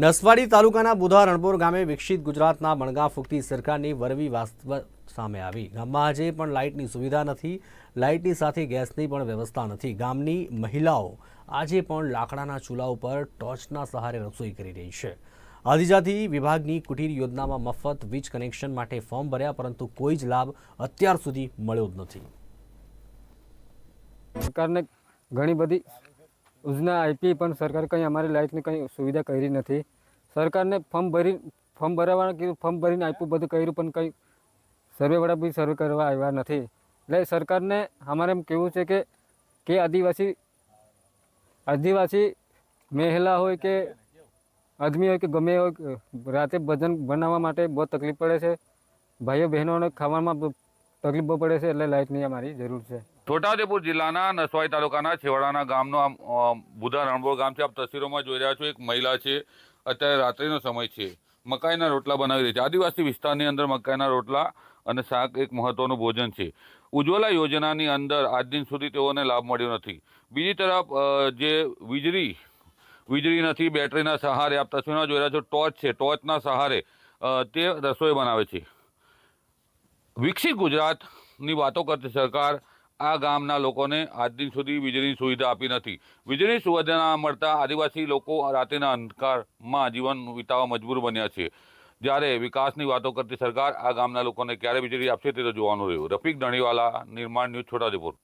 નસવાડી તાલુકાના બુધા રણપોર ગામે વિકસિત ગુજરાતના મણગા ફૂંકતી સરકારની વરવી વાસ્તવ સામે આવી. ગામમાં આજે પણ લાઇટની સુવિધા નથી, લાઇટની સાથે ગેસની પણ વ્યવસ્થા નથી. ગામની મહિલાઓ આજે પણ લાકડાના ચૂલા ઉપર ટોર્ચના સહારે રસોઈ કરી રહી છે. આદિજાતિ વિભાગની કુટીર યોજનામાં મફત વીજ કનેક્શન માટે ફોર્મ ભર્યા, પરંતુ કોઈ જ લાભ અત્યાર સુધી મળ્યો જ નથી. સરકારને ઘણી બધી યોજના આપી પણ સરકાર કંઈ અમારી લાઇટની કંઈ સુવિધા કરી નથી. સરકારને ફોર્મ ભરી, ફોર્મ ભરવાનું કીધું, ફોર્મ ભરીને આપ્યું બધું કર્યું, પણ કંઈ સર્વેવાળા બી સર્વે કરવા આવ્યા નથી. એટલે સરકારને અમારે એમ કહેવું છે કે કે આદિવાસી આદિવાસી મહિલા હોય કે આદમી હોય કે ગમે હોય, રાતે ભજન બનાવવા માટે બહુ તકલીફ પડે છે. ભાઈઓ બહેનોને ખાવામાં તકલીફ બહુ પડે છે એટલે લાઇટની અમારી જરૂર છે. છોટાઉદેપુર જિલ્લાના નસવાઈ તાલુકાના છેવાડાના ગામનો આમ બુધા રણબોળ ગામ છે. આપ તસવીરોમાં જોઈ રહ્યા છો, એક મહિલા છે. અત્યારે રાત્રિનો સમય છે. મકાઈના રોટલા બનાવી રહી છે. આદિવાસી વિસ્તારની અંદર મકાઈના રોટલા અને શાક એક મહત્વનું ભોજન છે. ઉજ્જવલા યોજનાની અંદર આજ દિન સુધી તેઓને લાભ મળ્યો નથી. બીજી તરફ જે વીજળી વીજળી નથી, બેટરીના સહારે આપ તસવીરમાં જોઈ રહ્યા છો, ટોર્ચ છે. ટોર્ચના સહારે તે રસોઈ બનાવે છે. વિકસિત ગુજરાતની વાતો કરતી સરકાર આ ગામના લોકોને આજ દિન સુધી વીજળીની સુવિધા આપી નથી. વીજળીની સુવિધા ના મળતા આદિવાસી લોકો રાત્રિના અંધકારમાં જીવન વિતાવવા મજબૂર બન્યા છે. જ્યારે વિકાસની વાતો કરતી સરકાર આ ગામના લોકોને ક્યારે વીજળી આપશે તે તો જોવાનું રહ્યું. રફીક ધણીવાલા, નિર્માણ ન્યૂઝ, છોટાઉદેપુર.